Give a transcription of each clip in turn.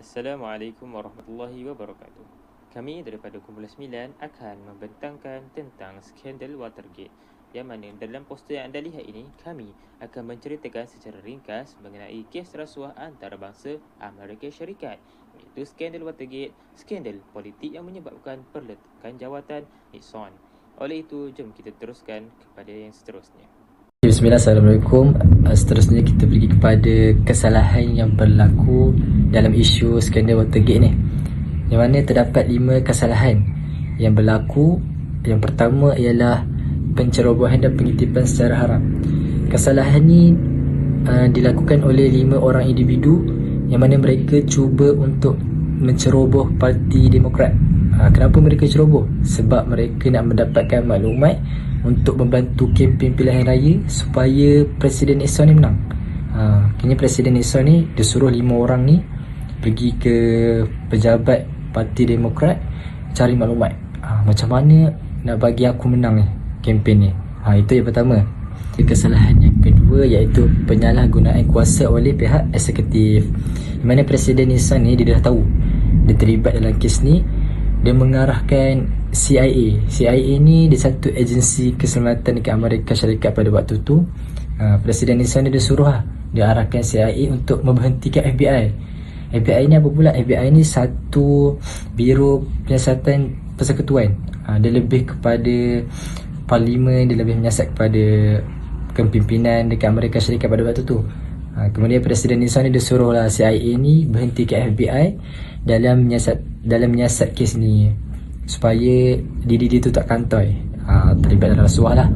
Assalamualaikum warahmatullahi wabarakatuh. Kami daripada Kumpulan 9 akan membentangkan tentang skandal Watergate yang mana dalam poster yang anda lihat ini kami akan menceritakan secara ringkas mengenai kes rasuah antarabangsa Amerika Syarikat iaitu skandal Watergate, skandal politik yang menyebabkan perletakan jawatan Nixon. Oleh itu, jom kita teruskan kepada yang seterusnya. Bismillah, Assalamualaikum. Uh, Seterusnya kita pergi kepada kesalahan yang berlaku dalam isu skandal Watergate ni. Yang mana terdapat lima kesalahan yang berlaku. Yang pertama ialah pencerobohan dan pengitipan secara haram. Kesalahan ni uh, dilakukan oleh lima orang individu yang mana mereka cuba untuk menceroboh parti Demokrat. Uh, kenapa mereka ceroboh? Sebab mereka nak mendapatkan maklumat untuk membantu kempen pilihan raya supaya Presiden Nixon ni menang. Ha, kini Presiden Nixon ni dia suruh lima orang ni pergi ke pejabat Parti Demokrat cari maklumat. Ha, macam mana nak bagi aku menang ni kempen ni. Ha, itu yang pertama. Kesalahan yang kedua iaitu penyalahgunaan kuasa oleh pihak eksekutif. Di mana Presiden Nixon ni dia dah tahu dia terlibat dalam kes ni dia mengarahkan CIA. CIA ni dia satu agensi keselamatan dekat Amerika Syarikat pada waktu tu. Uh, Presiden Nixon ni dia suruh lah. Dia arahkan CIA untuk memberhentikan FBI. FBI ni apa pula? FBI ni satu biro penyiasatan persekutuan. Uh, dia lebih kepada parlimen, dia lebih menyiasat kepada kepimpinan dekat Amerika Syarikat pada waktu tu. Ha, kemudian Presiden Nixon ni dia suruh lah CIA ni berhenti ke FBI dalam menyiasat dalam menyiasat kes ni supaya diri dia tu tak kantoi. Ha, terlibat dalam rasuah lah.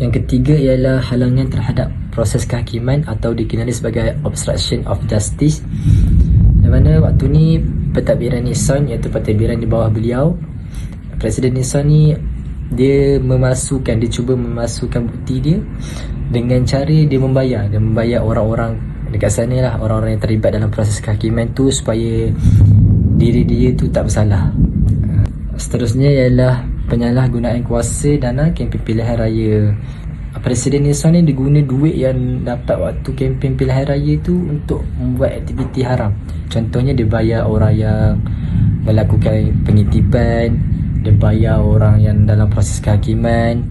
Yang ketiga ialah halangan terhadap proses kehakiman atau dikenali sebagai obstruction of justice. Di mana waktu ni pentadbiran Nixon iaitu pentadbiran di bawah beliau Presiden Nixon ni dia memasukkan dia cuba memasukkan bukti dia dengan cara dia membayar. Dia membayar orang-orang dekat sana lah orang-orang yang terlibat dalam proses kehakiman tu supaya diri dia tu tak bersalah seterusnya ialah penyalahgunaan kuasa dana kempen pilihan raya. Presiden Nixon ni dia guna duit yang dapat waktu kempen pilihan raya tu untuk membuat aktiviti haram. Contohnya dia bayar orang yang melakukan pengitipan dia bayar orang yang dalam proses kehakiman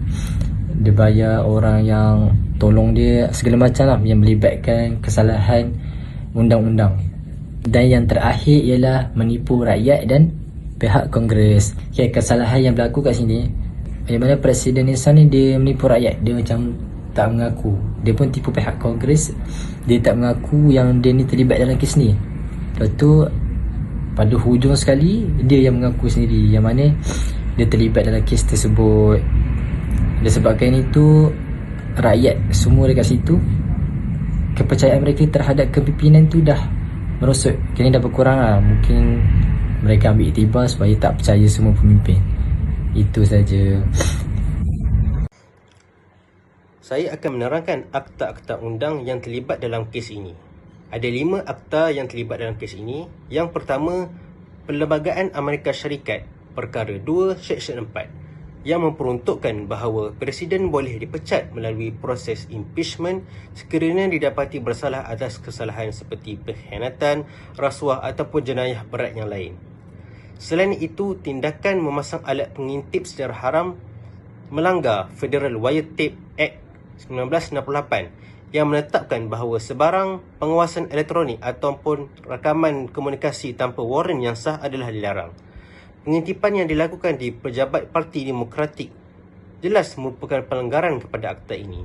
dia bayar orang yang tolong dia segala macam lah yang melibatkan kesalahan undang-undang. Dan yang terakhir ialah menipu rakyat dan pihak Kongres. Okay, kesalahan yang berlaku kat sini yang mana Presiden Nixon ni dia menipu rakyat. Dia macam tak mengaku. Dia pun tipu pihak Kongres. Dia tak mengaku yang dia ni terlibat dalam kes ni. Lepas tu pada hujung sekali dia yang mengaku sendiri. Yang mana dia terlibat dalam kes tersebut. Disebabkan itu rakyat semua dekat situ kepercayaan mereka terhadap kepimpinan tu dah merosot. Kini dah berkurang lah. Mungkin mereka ambil iktibar supaya tak percaya semua pemimpin itu saja Saya akan menerangkan akta-akta undang yang terlibat dalam kes ini. Ada lima akta yang terlibat dalam kes ini. Yang pertama, Perlembagaan Amerika Syarikat, Perkara 2, Seksyen 4 yang memperuntukkan bahawa Presiden boleh dipecat melalui proses impeachment sekiranya didapati bersalah atas kesalahan seperti pengkhianatan, rasuah ataupun jenayah berat yang lain. Selain itu, tindakan memasang alat pengintip secara haram melanggar Federal Wiretape Act 1968 yang menetapkan bahawa sebarang pengawasan elektronik ataupun rakaman komunikasi tanpa waran yang sah adalah dilarang. Pengintipan yang dilakukan di pejabat Parti Demokratik jelas merupakan pelanggaran kepada akta ini.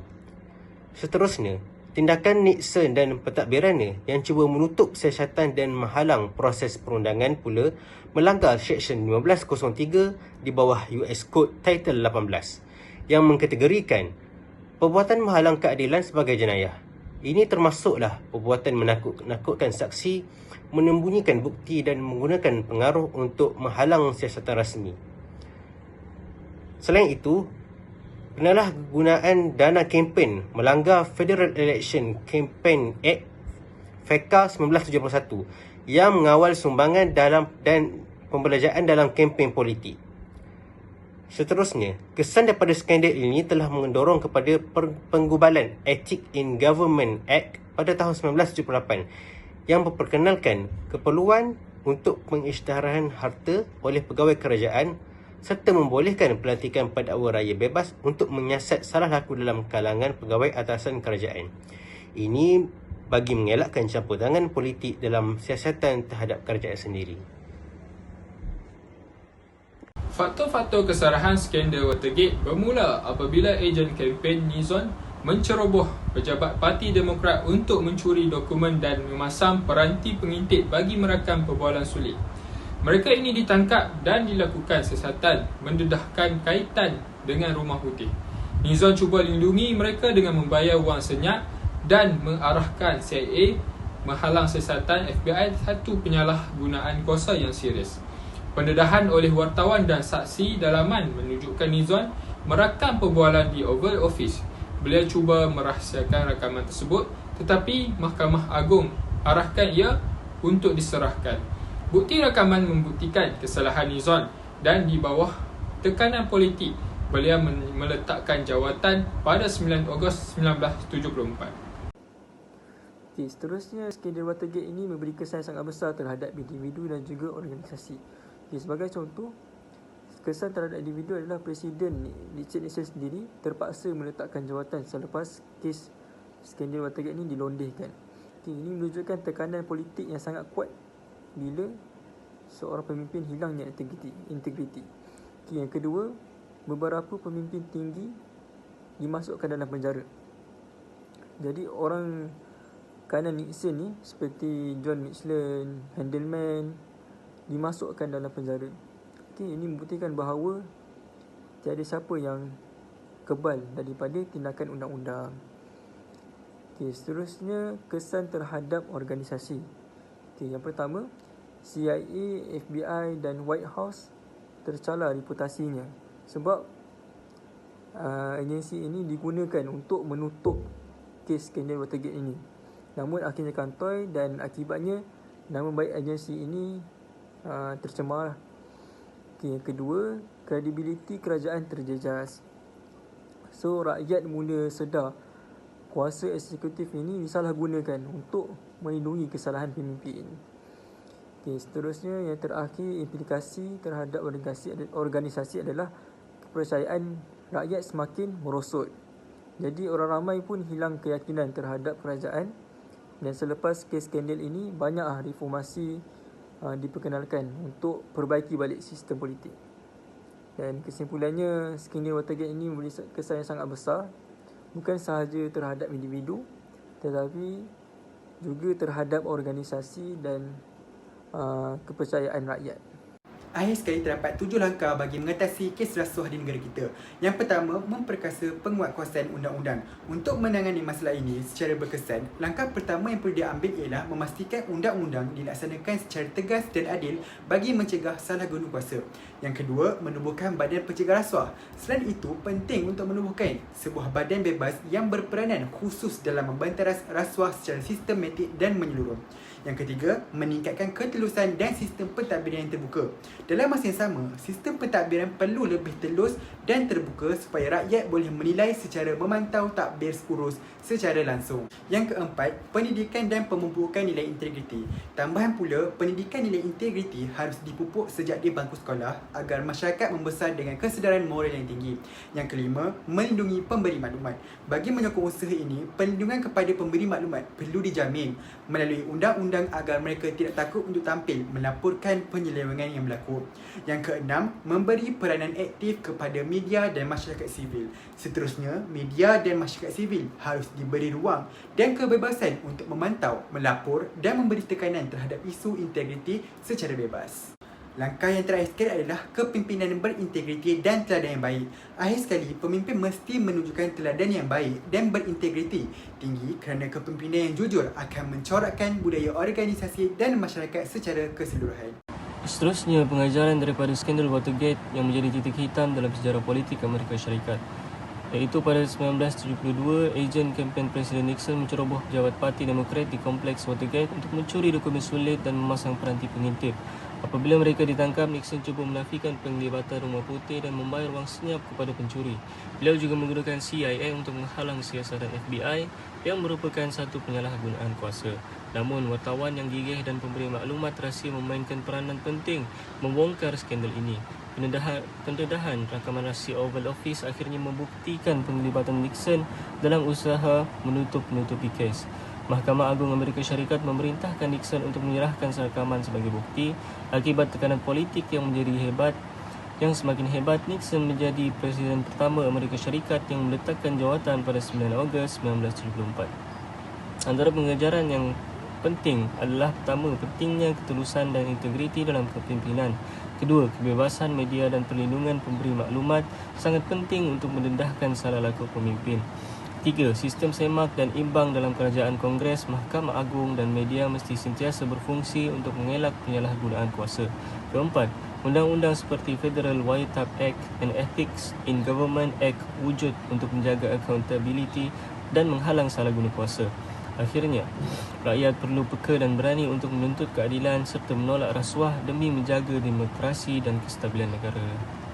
Seterusnya, tindakan Nixon dan pentadbirannya yang cuba menutup siasatan dan menghalang proses perundangan pula melanggar Seksyen 1503 di bawah US Code Title 18 yang mengkategorikan perbuatan menghalang keadilan sebagai jenayah. Ini termasuklah perbuatan menakut-nakutkan saksi, menyembunyikan bukti dan menggunakan pengaruh untuk menghalang siasatan rasmi. Selain itu, penyalahgunaan dana kempen melanggar Federal Election Campaign Act FECA 1971 yang mengawal sumbangan dalam dan pembelajaran dalam kempen politik. Seterusnya, kesan daripada skandal ini telah mendorong kepada penggubalan Ethic in Government Act pada tahun 1978 yang memperkenalkan keperluan untuk pengisytiharan harta oleh pegawai kerajaan serta membolehkan pelantikan pendakwa raya bebas untuk menyiasat salah laku dalam kalangan pegawai atasan kerajaan. Ini bagi mengelakkan campur tangan politik dalam siasatan terhadap kerajaan sendiri. Faktor-faktor kesalahan skandal Watergate bermula apabila ejen kempen Nizon menceroboh pejabat Parti Demokrat untuk mencuri dokumen dan memasang peranti pengintip bagi merakam perbualan sulit. Mereka ini ditangkap dan dilakukan sesatan mendedahkan kaitan dengan Rumah Putih. Nizam cuba lindungi mereka dengan membayar wang senyap dan mengarahkan CIA menghalang sesatan FBI satu penyalahgunaan kuasa yang serius. Pendedahan oleh wartawan dan saksi dalaman menunjukkan Nizam merakam perbualan di Oval Office beliau cuba merahsiakan rakaman tersebut tetapi Mahkamah Agung arahkan ia untuk diserahkan. Bukti rakaman membuktikan kesalahan Nizon dan di bawah tekanan politik beliau meletakkan jawatan pada 9 Ogos 1974. Okay, seterusnya skandal Watergate ini memberi kesan sangat besar terhadap individu dan juga organisasi. Okay, sebagai contoh, kesan terhadap individu adalah Presiden Richard Nixon sendiri terpaksa meletakkan jawatan selepas kes skandal Watergate ini dilondehkan. Okay, ini menunjukkan tekanan politik yang sangat kuat bila seorang pemimpin hilangnya integriti. integriti. Okay, yang kedua, beberapa pemimpin tinggi dimasukkan dalam penjara. Jadi orang kanan Nixon ni seperti John Mitchell, Handelman dimasukkan dalam penjara. Okay, ini membuktikan bahawa tiada siapa yang kebal daripada tindakan undang-undang. Okay, seterusnya kesan terhadap organisasi. Okay, yang pertama, CIA, FBI dan White House tercalar reputasinya sebab uh, agensi ini digunakan untuk menutup kes skandal Watergate ini. Namun akhirnya kantoi dan akibatnya nama baik agensi ini uh, tercemar Okay, yang kedua, kredibiliti kerajaan terjejas. So, rakyat mula sedar kuasa eksekutif ini disalahgunakan untuk melindungi kesalahan pemimpin. Okay, seterusnya, yang terakhir, implikasi terhadap organisasi, organisasi adalah kepercayaan rakyat semakin merosot. Jadi, orang ramai pun hilang keyakinan terhadap kerajaan dan selepas kes skandal ini, banyak reformasi uh, diperkenalkan untuk perbaiki balik sistem politik. Dan kesimpulannya, skandal Watergate ini memberi kesan yang sangat besar bukan sahaja terhadap individu tetapi juga terhadap organisasi dan uh, kepercayaan rakyat. Akhir sekali terdapat tujuh langkah bagi mengatasi kes rasuah di negara kita. Yang pertama, memperkasa penguatkuasaan undang-undang. Untuk menangani masalah ini secara berkesan, langkah pertama yang perlu diambil ialah memastikan undang-undang dilaksanakan secara tegas dan adil bagi mencegah salah guna kuasa. Yang kedua, menubuhkan badan pencegah rasuah. Selain itu, penting untuk menubuhkan sebuah badan bebas yang berperanan khusus dalam membantaras rasuah secara sistematik dan menyeluruh. Yang ketiga, meningkatkan ketelusan dan sistem pentadbiran yang terbuka. Dalam masa yang sama, sistem pentadbiran perlu lebih telus dan terbuka supaya rakyat boleh menilai secara memantau takbir urus secara langsung. Yang keempat, pendidikan dan pemupukan nilai integriti. Tambahan pula, pendidikan nilai integriti harus dipupuk sejak di bangku sekolah agar masyarakat membesar dengan kesedaran moral yang tinggi. Yang kelima, melindungi pemberi maklumat. Bagi menyokong usaha ini, perlindungan kepada pemberi maklumat perlu dijamin melalui undang-undang agar mereka tidak takut untuk tampil melaporkan penyelewengan yang berlaku. Yang keenam, memberi peranan aktif kepada media dan masyarakat sivil. Seterusnya, media dan masyarakat sivil harus diberi ruang dan kebebasan untuk memantau, melapor dan memberi tekanan terhadap isu integriti secara bebas. Langkah yang terakhir adalah kepimpinan berintegriti dan teladan yang baik. Akhir sekali, pemimpin mesti menunjukkan teladan yang baik dan berintegriti tinggi kerana kepimpinan yang jujur akan mencorakkan budaya organisasi dan masyarakat secara keseluruhan. Seterusnya, pengajaran daripada skandal Watergate yang menjadi titik hitam dalam sejarah politik Amerika Syarikat iaitu pada 1972 ejen kempen Presiden Nixon menceroboh pejabat Parti Demokrat di Kompleks Watergate untuk mencuri dokumen sulit dan memasang peranti pengintip Apabila mereka ditangkap, Nixon cuba menafikan penglibatan Rumah Putih dan membayar wang senyap kepada pencuri. Beliau juga menggunakan CIA untuk menghalang siasatan FBI yang merupakan satu penyalahgunaan kuasa. Namun, wartawan yang gigih dan pemberi maklumat rahsia memainkan peranan penting membongkar skandal ini. Pendedahan, pendedahan rakaman rahsia Oval Office akhirnya membuktikan penglibatan Nixon dalam usaha menutup-nutupi kes. Mahkamah Agung Amerika Syarikat memerintahkan Nixon untuk menyerahkan serakaman sebagai bukti akibat tekanan politik yang menjadi hebat yang semakin hebat Nixon menjadi presiden pertama Amerika Syarikat yang meletakkan jawatan pada 9 Ogos 1974. Antara pengejaran yang penting adalah pertama pentingnya ketulusan dan integriti dalam kepimpinan. Kedua, kebebasan media dan perlindungan pemberi maklumat sangat penting untuk mendedahkan salah laku pemimpin. Tiga, sistem semak dan imbang dalam kerajaan Kongres, Mahkamah Agung dan media mesti sentiasa berfungsi untuk mengelak penyalahgunaan kuasa. Keempat, undang-undang seperti Federal Wiretap Act and Ethics in Government Act wujud untuk menjaga accountability dan menghalang salah guna kuasa. Akhirnya, rakyat perlu peka dan berani untuk menuntut keadilan serta menolak rasuah demi menjaga demokrasi dan kestabilan negara.